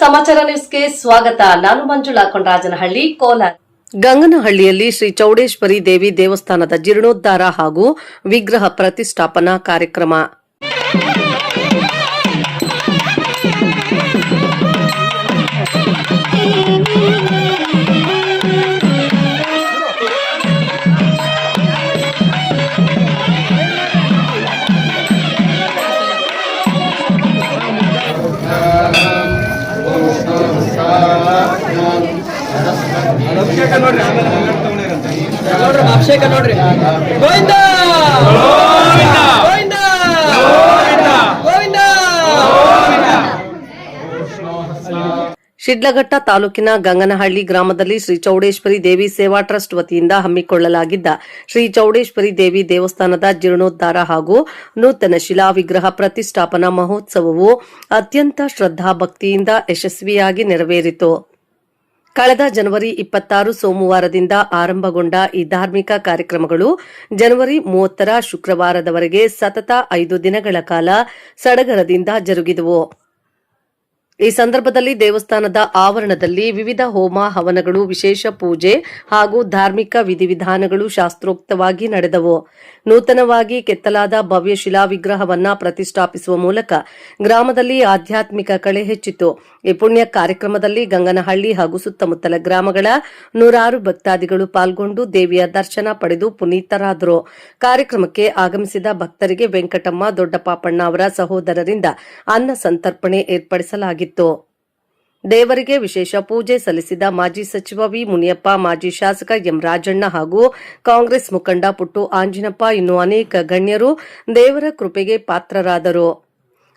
ಸಮಾಚಾರ ನ್ಯೂಸ್ಗೆ ಸ್ವಾಗತ. ನಾನು ಮಂಜುಳಾ ಕೊಂಡರಾಜನಹಳ್ಳಿ ಕೋಲಾರ. ಗಂಗನಹಳ್ಳಿಯಲ್ಲಿ ಶ್ರೀ ಚೌಡೇಶ್ವರಿ ದೇವಿ ದೇವಸ್ಥಾನದ ಜೀರ್ಣೋದ್ಧಾರ ಹಾಗೂ ವಿಗ್ರಹ ಪ್ರತಿಷ್ಠಾಪನಾ ಕಾರ್ಯಕ್ರಮ. ನೋಡ್ರಿ ಅಭಿಷೇಕ ನೋಡ್ರಿ. ಗೋವಿಂದ! ಗೋವಿಂದ! ಗೋವಿಂದ! ಶಿಡ್ಲಘಟ್ಟ ತಾಲೂಕಿನ ಗಂಗನಹಳ್ಳಿ ಗ್ರಾಮದಲ್ಲಿ ಶ್ರೀ ಚೌಡೇಶ್ವರಿ ದೇವಿ ಸೇವಾ ಟ್ರಸ್ಟ್ ವತಿಯಿಂದ ಹಮ್ಮಿಕೊಳ್ಳಲಾಗಿದ್ದ ಶ್ರೀ ಚೌಡೇಶ್ವರಿ ದೇವಿ ದೇವಸ್ಥಾನದ ಜೀರ್ಣೋದ್ಧಾರ ಹಾಗೂ ನೂತನ ಶಿಲಾ ವಿಗ್ರಹ ಪ್ರತಿಷ್ಠಾಪನಾ ಮಹೋತ್ಸವವು ಅತ್ಯಂತ ಶ್ರದ್ಧಾಭಕ್ತಿಯಿಂದ ಯಶಸ್ವಿಯಾಗಿ ನೆರವೇರಿತು. ಕಳೆದ ಜನವರಿ ಇಪ್ಪತ್ತಾರು ಸೋಮವಾರದಿಂದ ಆರಂಭಗೊಂಡ ಈ ಧಾರ್ಮಿಕ ಕಾರ್ಯಕ್ರಮಗಳು ಜನವರಿ ಮೂವತ್ತರ ಶುಕ್ರವಾರದವರೆಗೆ ಸತತ ಐದು ದಿನಗಳ ಕಾಲ ಸಡಗರದಿಂದ ಜರುಗಿದವು. ಈ ಸಂದರ್ಭದಲ್ಲಿ ದೇವಸ್ಥಾನದ ಆವರಣದಲ್ಲಿ ವಿವಿಧ ಹೋಮ ಹವನಗಳು, ವಿಶೇಷ ಪೂಜೆ ಹಾಗೂ ಧಾರ್ಮಿಕ ವಿಧಿವಿಧಾನಗಳು ಶಾಸ್ತ್ರೋಕ್ತವಾಗಿ ನಡೆದವು. ನೂತನವಾಗಿ ಕೆತ್ತಲಾದ ಭವ್ಯ ಶಿಲಾ ವಿಗ್ರಹವನ್ನ ಪ್ರತಿಷ್ಠಾಪಿಸುವ ಮೂಲಕ ಗ್ರಾಮದಲ್ಲಿ ಆಧ್ಯಾತ್ಮಿಕ ಕಳೆ ಹೆಚ್ಚಿತು ಈ ಪುಣ್ಯ ಕಾರ್ಯಕ್ರಮದಲ್ಲಿ ಗಂಗನಹಳ್ಳಿ ಹಾಗೂ ಸುತ್ತಮುತ್ತಲ ಗ್ರಾಮಗಳ ನೂರಾರು ಭಕ್ತಾದಿಗಳು ಪಾಲ್ಗೊಂಡು ದೇವಿಯ ದರ್ಶನ ಪಡೆದು ಪುನೀತರಾದರು. ಕಾರ್ಯಕ್ರಮಕ್ಕೆ ಆಗಮಿಸಿದ ಭಕ್ತರಿಗೆ ವೆಂಕಟಮ್ಮ ದೊಡ್ಡಪಾಪಣ್ಣ ಅವರ ಸಹೋದರರಿಂದ ಅನ್ನ ಸಂತರ್ಪಣೆ ಏರ್ಪಡಿಸಲಾಗಿತ್ತು ದೇವರಿಗೆ ವಿಶೇಷ ಪೂಜೆ ಸಲ್ಲಿಸಿದ ಮಾಜಿ ಸಚಿವ ವಿ ಮುನಿಯಪ್ಪ, ಮಾಜಿ ಶಾಸಕ ಎಂ ರಾಜಣ್ಣ ಹಾಗೂ ಕಾಂಗ್ರೆಸ್ ಮುಖಂಡ ಪುಟ್ಟು ಆಂಜಿನಪ್ಪ ಇನ್ನು ಅನೇಕ ಗಣ್ಯರು ದೇವರ ಕೃಪೆಗೆ ಪಾತ್ರರಾದರು.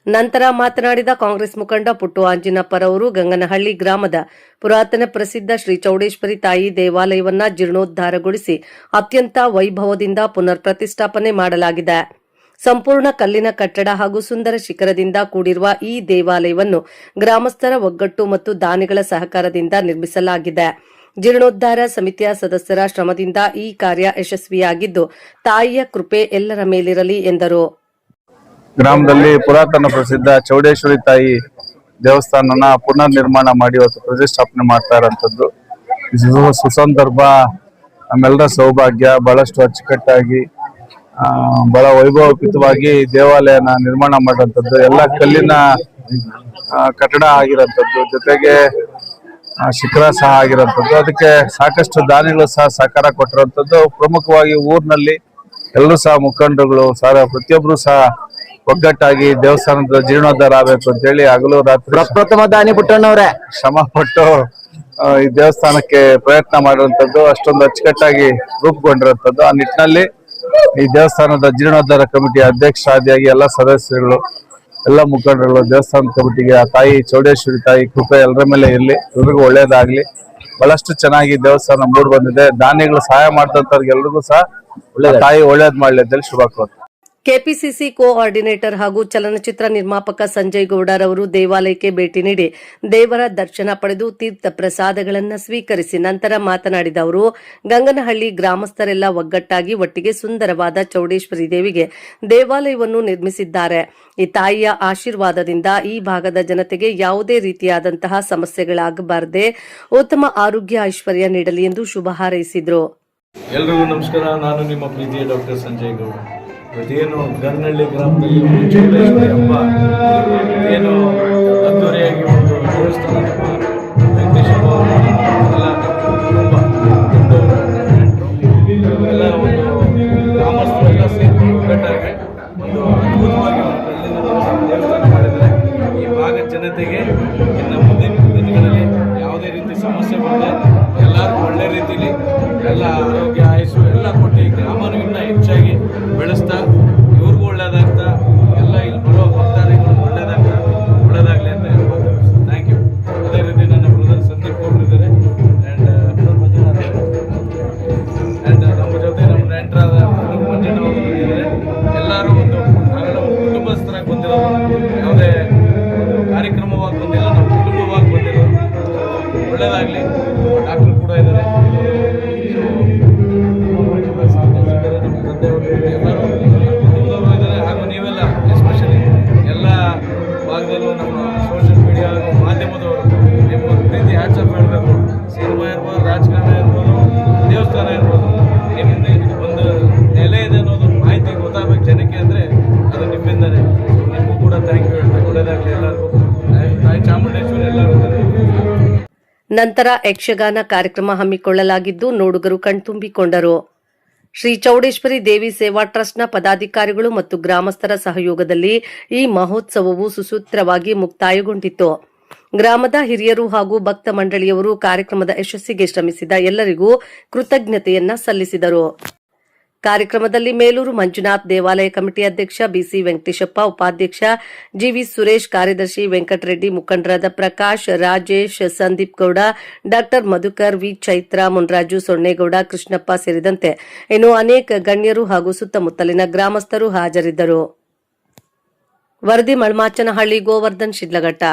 ನಂತರ ಮಾತನಾಡಿದ ಕಾಂಗ್ರೆಸ್ ಮುಖಂಡ ಪುಟ್ಟು ಆಂಜಿನಪ್ಪರವರು, ಗಂಗನಹಳ್ಳಿ ಗ್ರಾಮದ ಪುರಾತನ ಪ್ರಸಿದ್ಧ ಶ್ರೀ ಚೌಡೇಶ್ವರಿ ತಾಯಿ ದೇವಾಲಯವನ್ನ ಜೀರ್ಣೋದ್ಧಾರಗೊಳಿಸಿ ಅತ್ಯಂತ ವೈಭವದಿಂದ ಪುನರ್ ಪ್ರತಿಷ್ಠಾಪನೆ ಮಾಡಲಾಗಿದೆ. ಸಂಪೂರ್ಣ ಕಲ್ಲಿನ ಕಟ್ಟಡ ಹಾಗೂ ಸುಂದರ ಶಿಖರದಿಂದ ಕೂಡಿರುವ ಈ ದೇವಾಲಯವನ್ನು ಗ್ರಾಮಸ್ಥರ ಒಗ್ಗಟ್ಟು ಮತ್ತು ದಾನಿಗಳ ಸಹಕಾರದಿಂದ ನಿರ್ಮಿಸಲಾಗಿದೆ. ಜೀರ್ಣೋದ್ಧಾರ ಸಮಿತಿಯ ಸದಸ್ಯರ ಶ್ರಮದಿಂದ ಈ ಕಾರ್ಯ ಯಶಸ್ವಿಯಾಗಿದ್ದು, ತಾಯಿಯ ಕೃಪೆ ಎಲ್ಲರ ಮೇಲಿರಲಿ ಎಂದರು. ಗ್ರಾಮದಲ್ಲಿ ಪುರಾತನ ಪ್ರಸಿದ್ಧ ಚೌಡೇಶ್ವರಿ ತಾಯಿ ದೇವಸ್ಥಾನನ ಪುನರ್ ನಿರ್ಮಾಣ ಮಾಡಿ ಪ್ರತಿಷ್ಠಾಪನೆ ಮಾಡ್ತಾ ಸುಸಂದರ್ಭ ನಮ್ಮೆಲ್ಲರ ಸೌಭಾಗ್ಯ, ಬಹಳಷ್ಟು ಅಚ್ಚುಕಟ್ಟಾಗಿ ಬಹಳ ವೈಭವೋಪಿತವಾಗಿ ದೇವಾಲಯನ ನಿರ್ಮಾಣ ಮಾಡುವಂಥದ್ದು ಎಲ್ಲ ಕಲ್ಲಿನ ಕಟ್ಟಡ ಆಗಿರೋಂಥದ್ದು ಜೊತೆಗೆ ಶಿಖರ ಸಹ ಆಗಿರೋಂಥದ್ದು. ಅದಕ್ಕೆ ಸಾಕಷ್ಟು ದಾನಿಗಳು ಸಹ ಸಹಕಾರ ಕೊಟ್ಟಿರೋಂಥದ್ದು ಪ್ರಮುಖವಾಗಿ ಊರಿನಲ್ಲಿ ಎಲ್ಲರೂ ಸಹ ಮುಖಂಡರುಗಳು ಸಹ ಪ್ರತಿಯೊಬ್ಬರು ಸಹ ಒಗ್ಗಟ್ಟಾಗಿ ದೇವಸ್ಥಾನದ ಜೀರ್ಣೋದ್ಧಾರ ಆಗಬೇಕು ಅಂತ ಹೇಳಿ ಹಗಲು ರಾತ್ರಿ ಪ್ರಥಮ ದಾನಿ ಪುಟ್ಟಣ್ಣವ್ರೆ. ಶ್ರಮ ಪಟ್ಟು ಈ ದೇವಸ್ಥಾನಕ್ಕೆ ಪ್ರಯತ್ನ ಮಾಡುವಂಥದ್ದು ಅಷ್ಟೊಂದು ಅಚ್ಚುಕಟ್ಟಾಗಿ ರೂಪುಗೊಂಡಿರುವಂಥದ್ದು. ಆ ನಿಟ್ಟಿನಲ್ಲಿ ಈ ದೇವಸ್ಥಾನದ ಜೀರ್ಣೋದ್ಧಾರ ಕಮಿಟಿ ಅಧ್ಯಕ್ಷರಾದಿಯಾಗಿ ಎಲ್ಲ ಸದಸ್ಯರುಗಳು, ಎಲ್ಲ ಮುಖಂಡರುಗಳು, ದೇವಸ್ಥಾನ ಕಮಿಟಿಗೆ ಆ ತಾಯಿ ಚೌಡೇಶ್ವರಿ ತಾಯಿ ಕೃಪೆ ಎಲ್ಲರ ಮೇಲೆ ಇರಲಿ, ಎಲ್ರಿಗೂ ಒಳ್ಳೇದಾಗ್ಲಿ. ಬಹಳಷ್ಟು ಚೆನ್ನಾಗಿ ದೇವಸ್ಥಾನ ಮೂಡ್ ಬಂದಿದೆ. ದಾನಿಗಳು ಸಹಾಯ ಮಾಡ್ದಂತವ್ರಿಗೆ ಎಲ್ರಿಗೂ ಸಹ ಒಳ್ಳೆ ತಾಯಿ ಒಳ್ಳೇದ್ ಮಾಡ್ಲಿ ಅಂತೇಳಿ ಶುಭ ಕೋರ್ತೀನಿ ಕೆಪಿಸಿಸಿ ಕೋಆರ್ಡಿನೇಟರ್ ಹಾಗೂ ಚಲನಚಿತ್ರ ನಿರ್ಮಾಪಕ ಸಂಜಯ್ ಗೌಡರವರು ದೇವಾಲಯಕ್ಕೆ ಭೇಟಿ ನೀಡಿ ದೇವರ ದರ್ಶನ ಪಡೆದು ತೀರ್ಥ ಪ್ರಸಾದಗಳನ್ನು ಸ್ವೀಕರಿಸಿ ನಂತರ ಮಾತನಾಡಿದ ಅವರು, ಗಂಗನಹಳ್ಳಿ ಗ್ರಾಮಸ್ಥರೆಲ್ಲ ಒಗ್ಗಟ್ಟಾಗಿ ಒಟ್ಟಿಗೆ ಸುಂದರವಾದ ಚೌಡೇಶ್ವರಿ ದೇವಿಗೆ ದೇವಾಲಯವನ್ನು ನಿರ್ಮಿಸಿದ್ದಾರೆ. ಈ ತಾಯಿಯ ಆಶೀರ್ವಾದದಿಂದ ಈ ಭಾಗದ ಜನತೆಗೆ ಯಾವುದೇ ರೀತಿಯಾದಂತಹ ಸಮಸ್ಯೆಗಳಾಗಬಾರದೆ ಉತ್ತಮ ಆರೋಗ್ಯ ಐಶ್ವರ್ಯ ನೀಡಲಿ ಎಂದು ಶುಭ ಹಾರೈಸಿದರು. ಎಲ್ರಿಗೂ ನಮಸ್ಕಾರ. ನಾನು ನಿಮ್ಮ ಪ್ರೀತಿಯ ಡಾಕ್ಟರ್ ಸಂಜಯ್ ಗೌಡ. ಇವತ್ತೇನು ಗರ್ನಹಳ್ಳಿ ಗ್ರಾಮದಲ್ಲಿ ಒಂದು ಚೌಡೇಶ್ವರಿ ಹಬ್ಬ ಏನು ಅದ್ದೂರಿಯಾಗಿ ಒಂದು ದೇವಸ್ಥಾನ ನಂತರ ಯಕ್ಷಗಾನ ಕಾರ್ಯಕ್ರಮ ಹಮ್ಮಿಕೊಳ್ಳಲಾಗಿದ್ದು ನೋಡುಗರು ಕಣ್ತುಂಬಿಕೊಂಡರು. ಶ್ರೀ ಚೌಡೇಶ್ವರಿ ದೇವಿ ಸೇವಾ ಟ್ರಸ್ಟ್ನ ಪದಾಧಿಕಾರಿಗಳು ಮತ್ತು ಗ್ರಾಮಸ್ಥರ ಸಹಯೋಗದಲ್ಲಿ ಈ ಮಹೋತ್ಸವವು ಸುಸೂತ್ರವಾಗಿ ಮುಕ್ತಾಯಗೊಂಡಿತು ಗ್ರಾಮದ ಹಿರಿಯರು ಹಾಗೂ ಭಕ್ತ ಮಂಡಳಿಯವರು ಕಾರ್ಯಕ್ರಮದ ಯಶಸ್ಸಿಗೆ ಶ್ರಮಿಸಿದ ಎಲ್ಲರಿಗೂ ಕೃತಜ್ಞತೆಯನ್ನ ಸಲ್ಲಿಸಿದರು. ಕಾರ್ಯಕ್ರಮದಲ್ಲಿ ಮೇಲೂರು ಮಂಜುನಾಥ್ ದೇವಾಲಯ ಕಮಿಟಿ ಅಧ್ಯಕ್ಷ ಬಿಸಿ ವೆಂಕಟೇಶಪ್ಪ, ಉಪಾಧ್ಯಕ್ಷ ಜಿವಿ ಸುರೇಶ್, ಕಾರ್ಯದರ್ಶಿ ವೆಂಕಟರೆಡ್ಡಿ ಮುಖಂಡರಾದ ಪ್ರಕಾಶ್, ರಾಜೇಶ್, ಸಂದೀಪ್ ಗೌಡ, ಡಾಕ್ಟರ್ ಮಧುಕರ್ ವಿ ಚೈತ್ರ, ಮುನ್ರಾಜು ಸೊನ್ನೇಗೌಡ, ಕೃಷ್ಣಪ್ಪ ಸೇರಿದಂತೆ ಇನ್ನು ಅನೇಕ ಗಣ್ಯರು ಹಾಗೂ ಸುತ್ತಮುತ್ತಲಿನ ಗ್ರಾಮಸ್ಥರು ಹಾಜರಿದ್ದರು. ವರದಿ ಮಳ್ಮಾಚನಹಳ್ಳಿ ಗೋವರ್ಧನ್, ಶಿಡ್ಲಘಟ್ಟ.